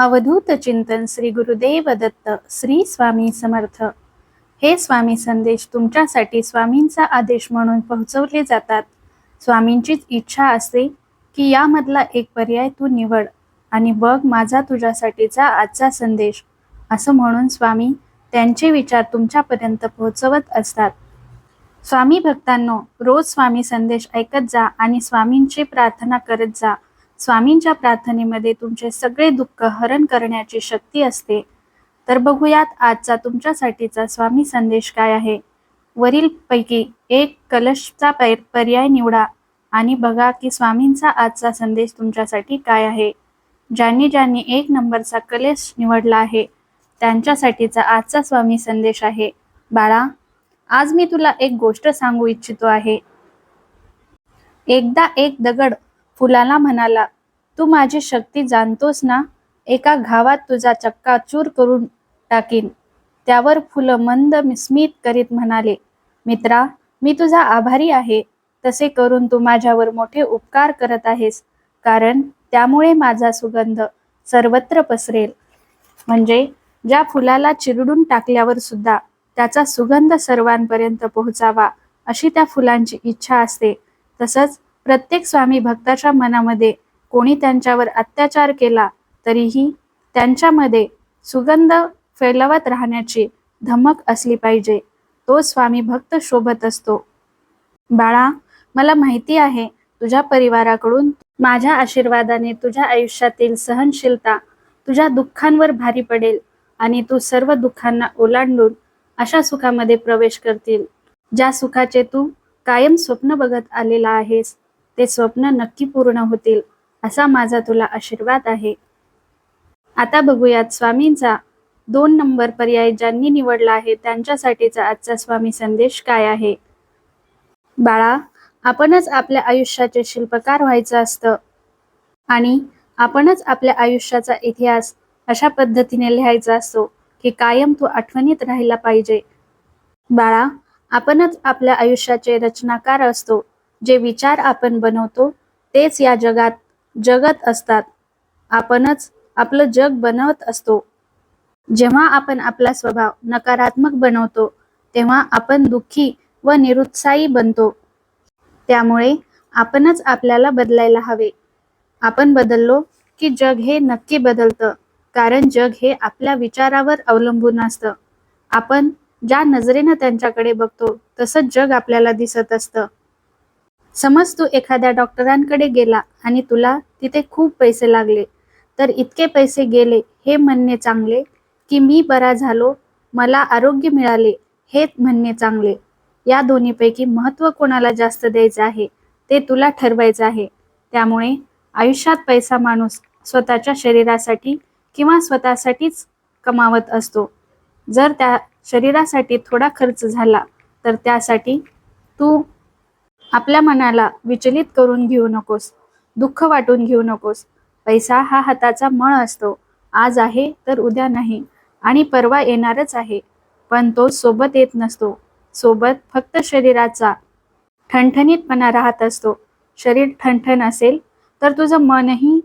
अवधूत चिंतन श्री गुरुदेव दत्त श्री स्वामी समर्थ. हे स्वामी संदेश तुमच्यासाठी स्वामींचा आदेश म्हणून पोहोचवले जातात. स्वामींचीच इच्छा असते की यामधला एक पर्याय तू निवड आणि बघ माझा तुझ्यासाठीचा आजचा संदेश. असं म्हणून स्वामी त्यांचे विचार तुमच्यापर्यंत पोहोचवत असतात. स्वामी भक्तांनो रोज स्वामी संदेश ऐकत जा आणि स्वामींची प्रार्थना करत जा. स्वामींच्या प्रार्थनेमध्ये तुमचे सगळे दुःख हरण करण्याची शक्ती असते. तर बघूयात आजचा तुमच्यासाठीचा स्वामी संदेश काय आहे? वरील पैकी एक कलशचा पै पर्याय निवडा आणि बघा की स्वामींचा आजचा संदेश तुमच्यासाठी काय आहे? ज्यांनी ज्यांनी एक नंबरचा कलश निवडला आहे त्यांच्यासाठीचा आजचा स्वामी संदेश आहे. बाळा आज मी तुला एक गोष्ट सांगू इच्छितो आहे. एकदा एक दगड फुलाला म्हणाला तू माझी शक्ती जाणतोस ना? एका घावात तुझा चक्काचूर करून टाकीन. त्यावर फुलं मंद स्मित करीत म्हणाले मित्रा मी तुझा आभारी आहे. तसे करून तू माझ्यावर मोठे उपकार करत आहेस कारण त्यामुळे माझा सुगंध सर्वत्र पसरेल. म्हणजे ज्या फुलाला चिरडून टाकल्यावर सुद्धा त्याचा सुगंध सर्वांपर्यंत पोहोचावा अशी त्या फुलांची इच्छा असते. तसंच प्रत्येक स्वामी भक्ताच्या मनामध्ये कोणी त्यांच्यावर अत्याचार केला तरीही त्यांच्यामध्ये सुगंध फैलवत राहण्याची धमक असली पाहिजे. तो स्वामी भक्त शोभत असतो. बाळा मला माहिती आहे तुझ्या परिवाराकडून माझ्या आशीर्वादाने तुझ्या आयुष्यातील सहनशीलता तुझ्या दुःखांवर भारी पडेल आणि तू सर्व दुःखांना ओलांडून अशा सुखामध्ये प्रवेश करतील ज्या सुखाचे तू कायम स्वप्न बघत आलेला आहेस. ते स्वप्न नक्की पूर्ण होतील असा माझा तुला आशीर्वाद आहे. आता बघूयात स्वामींचा दोन नंबर पर्याय ज्यांनी निवडला आहे त्यांच्यासाठीचा आजचा स्वामी संदेश काय आहे? बाळा आपणच आपल्या आयुष्याचे शिल्पकार व्हायचं असतं. आणि आपणच आपल्या आयुष्याचा इतिहास अशा पद्धतीने लिहायचा असतो की कायम तू आठवणीत राहिला पाहिजे. बाळा आपणच आपल्या आयुष्याचे रचनाकार असतो. जे विचार आपण बनवतो तेच या जगात जगत असतात. आपणच आपलं जग बनवत असतो. जेव्हा आपण आपला स्वभाव नकारात्मक बनवतो तेव्हा आपण दुःखी व निरुत्साही बनतो. त्यामुळे आपणच आपल्याला बदलायला हवे. आपण बदललो की जग हे नक्की बदलतं कारण जग हे आपल्या विचारावर अवलंबून असतं. आपण ज्या नजरेनं त्यांच्याकडे बघतो तसंच जग आपल्याला दिसत असतं. समज तू एखाद्या डॉक्टरांकडे गेला आणि तुला तिथे खूप पैसे लागले तर इतके पैसे गेले हे म्हणणे चांगले की मी बरा झालो मला आरोग्य मिळाले हे म्हणणे चांगले. या दोन्हीपैकी महत्त्व कोणाला जास्त द्यायचं आहे ते तुला ठरवायचं आहे. त्यामुळे आयुष्यात पैसा माणूस स्वतःच्या शरीरासाठी किंवा स्वतःसाठीच कमावत असतो. जर त्या शरीरासाठी थोडा खर्च झाला तर त्यासाठी तू आपल्या मनाला विचलित करून घेऊ नकोस दुःख वाटून घेऊ नकोस. पैसा हा हाताचा मळ असतो. आज आहे तर उद्या नाही. आणि परवा येणारच आहे. पण तो सोबत येत नसतो. सोबत फक्त शरीराचा ठणठणीतपणा राहत असतो. शरीर ठणठण असेल तर तुझं मनही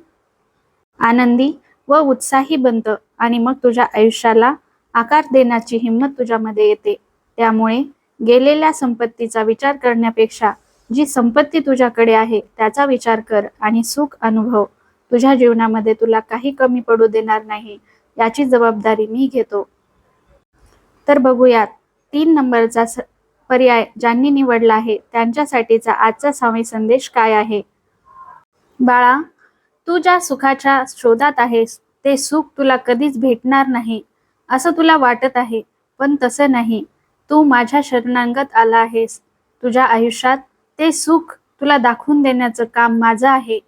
आनंदी व उत्साही बनतं आणि मग तुझ्या आयुष्याला आकार देण्याची हिंमत तुझ्यामध्ये येते. त्यामुळे गेलेल्या संपत्तीचा विचार करण्यापेक्षा जी संपत्ती तुझ्याकडे आहे त्याचा विचार कर आणि सुख अनुभव. तुझ्या जीवनामध्ये तुला काही कमी पडू देणार नाही याची जबाबदारी मी घेतो. तर बघूयात तीन नंबरचा पर्याय ज्यांनी निवडला आहे त्यांच्यासाठीचा आजचा स्वामी संदेश काय आहे? बाळा तू ज्या सुखाच्या शोधात आहेस ते सुख तुला कधीच भेटणार नाही. असं तुला वाटत आहे पण तसं नाही. तू माझ्या शरणांगत आला आहेस. तुझ्या आयुष्यात ते सुख तुला दाखवून देण्याचं काम माझं आहे.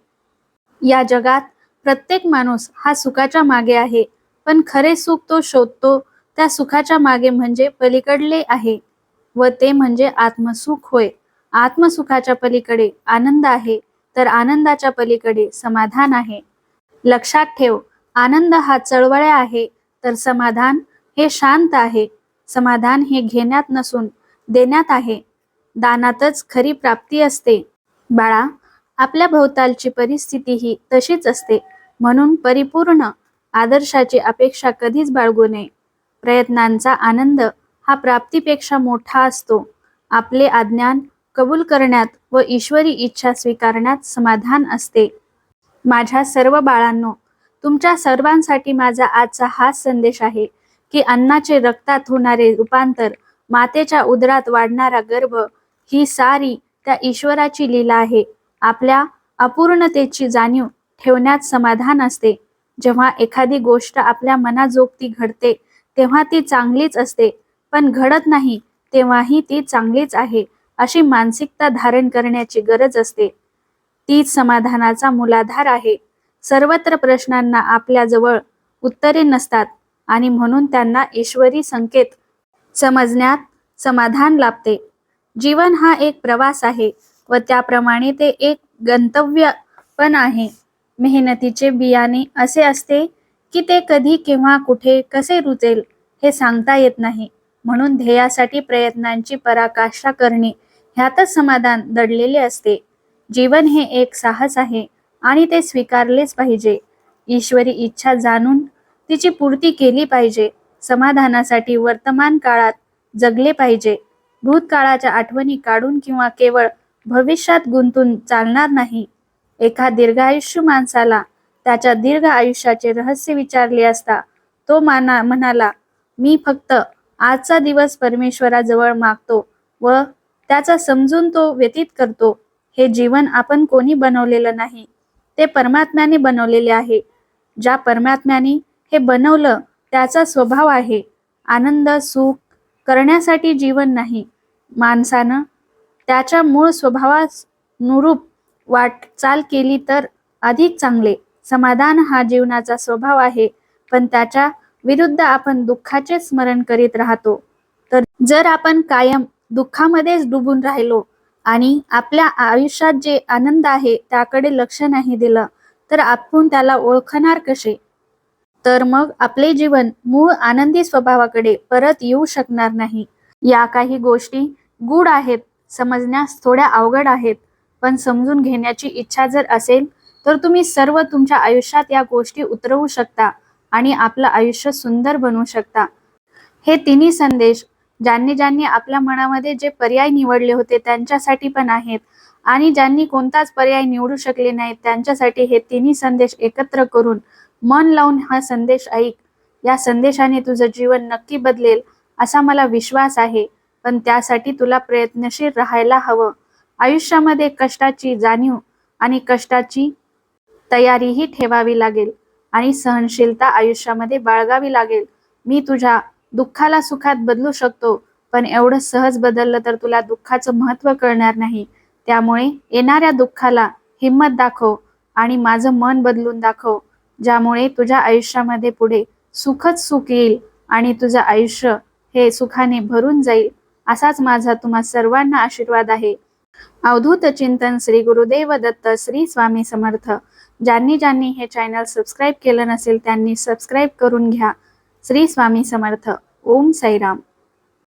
या जगात प्रत्येक माणूस हा सुखाच्या मागे आहे पण खरे सुख तो शोधतो त्या सुखाच्या मागे म्हणजे पलीकडले आहे व ते म्हणजे आत्मसुख होय. आत्मसुखाच्या पलीकडे आनंद आहे तर आनंदाच्या पलीकडे समाधान आहे. लक्षात ठेव आनंद हा चळवळ्या आहे तर समाधान हे शांत आहे. समाधान हे घेण्यात नसून देण्यात आहे. दानातच खरी प्राप्ती असते. बाळा आपल्या भोवतालची परिस्थिती ही तशीच असते. म्हणून परिपूर्ण आदर्शाची अपेक्षा कधीच बाळगू नये. प्रयत्नांचा आनंद हा प्राप्तीपेक्षा मोठा असतो. आपले अज्ञान कबूल करण्यात व ईश्वरी इच्छा स्वीकारण्यात समाधान असते. माझ्या सर्व बाळांनो तुमच्या सर्वांसाठी माझा आजचा हाच संदेश आहे की अन्नाचे रक्तात होणारे रूपांतर मातेच्या उदरात वाढणारा गर्भ ही सारी त्या ईश्वराची लीला आहे. आपल्या अपूर्णतेची जाणीव ठेवण्यात समाधान असते. जेव्हा एखादी गोष्ट आपल्या मनाजोगती घडते तेव्हा ती चांगलीच असते. पण घडत नाही तेव्हाही ती चांगलीच आहे अशी मानसिकता धारण करण्याची गरज असते. तीच समाधानाचा मूलाधार आहे. सर्वत्र प्रश्नांना आपल्याजवळ उत्तरे नसतात आणि म्हणून त्यांना ईश्वरी संकेत समजण्यात समाधान लाभते. जीवन हा एक प्रवास आहे व त्याप्रमाणे ते एक गंतव्य पण आहे. मेहनतीचे बियाणे असे असते की ते कधी केव्हा कुठे कसे रुचेल हे सांगता येत नाही. म्हणून ध्येयासाठी प्रयत्नांची पराकाष्ठा करणे ह्यातच समाधान दडलेले असते. जीवन हे एक साहस आहे आणि ते स्वीकारलेच पाहिजे. ईश्वरी इच्छा जाणून तिची पूर्ती केली पाहिजे. समाधानासाठी वर्तमान काळात जगले पाहिजे. भूतकाळाच्या आठवणी काढून किंवा केवळ भविष्यात गुंतून चालणार नाही. एका दीर्घायुष्य माणसाला त्याच्या दीर्घ आयुष्याचे रहस्य विचारले असता तो माना म्हणाला मी फक्त आजचा दिवस परमेश्वराजवळ मागतो व त्याचा समजून तो व्यतीत करतो. हे जीवन आपण कोणी बनवलेलं नाही. ते परमात्म्याने बनवलेले आहे. ज्या परमात्म्याने हे बनवलं त्याचा स्वभाव आहे. आनंद सुख करण्यासाठी जीवन नाही. माणसानं त्याच्या मूळ स्वभावानुरूप वाटचाल केली तर अधिक चांगले. समाधान हा जीवनाचा स्वभाव आहे पण त्याच्या विरुद्ध आपण दुःखाचे स्मरण करीत राहतो. तर जर आपण कायम दुःखामध्येच डुबून राहिलो आणि आपल्या आयुष्यात जे आनंद आहे त्याकडे लक्ष नाही दिलं तर आपण त्याला ओळखणार कसे? तर मग आपले जीवन मूळ आनंदी स्वभावाकडे परत येऊ शकणार नाही. या काही गोष्टी गूढ आहेत समजण्यास थोड्या अवघड आहेत पण समजून घेण्याची इच्छा जर असेल तर तुम्ही सर्व तुमच्या आयुष्यात या गोष्टी उतरवू शकता आणि आपलं आयुष्य सुंदर बनवू शकता. हे तिन्ही संदेश ज्यांनी ज्यांनी आपल्या मनामध्ये जे पर्याय निवडले होते त्यांच्यासाठी पण आहेत आणि ज्यांनी कोणताच पर्याय निवडू शकले नाहीत त्यांच्यासाठी हे तिन्ही संदेश एकत्र करून मन लावून हा संदेश ऐक. या संदेशाने तुझं जीवन नक्की बदलेल असा मला विश्वास आहे. पण त्यासाठी तुला प्रयत्नशील राहायला हवं. आयुष्यामध्ये कष्टाची जाणीव आणि कष्टाची तयारीही ठेवावी लागेल आणि सहनशीलता आयुष्यामध्ये बाळगावी लागेल. मी तुझ्या दुःखाला सुखात बदलू शकतो पण एवढं सहज बदललं तर तुला दुःखाचं महत्त्व कळणार नाही. त्यामुळे येणाऱ्या दुःखाला हिंमत दाखव आणि माझं मन बदलून दाखव. ज्यामुळे तुझ्या आयुष्यामध्ये पुढे सुखच सुख येईल आणि तुझं आयुष्य हे सुखाने भरून जाईल असाच माझा तुम्हा सर्वांना आशीर्वाद आहे. अवधूत चिंतन श्री गुरुदेव दत्त श्री स्वामी समर्थ. ज्यांनी ज्यांनी हे चॅनल सबस्क्राईब केलं नसेल त्यांनी सबस्क्राईब करून घ्या. श्री स्वामी समर्थ. ओम साईराम.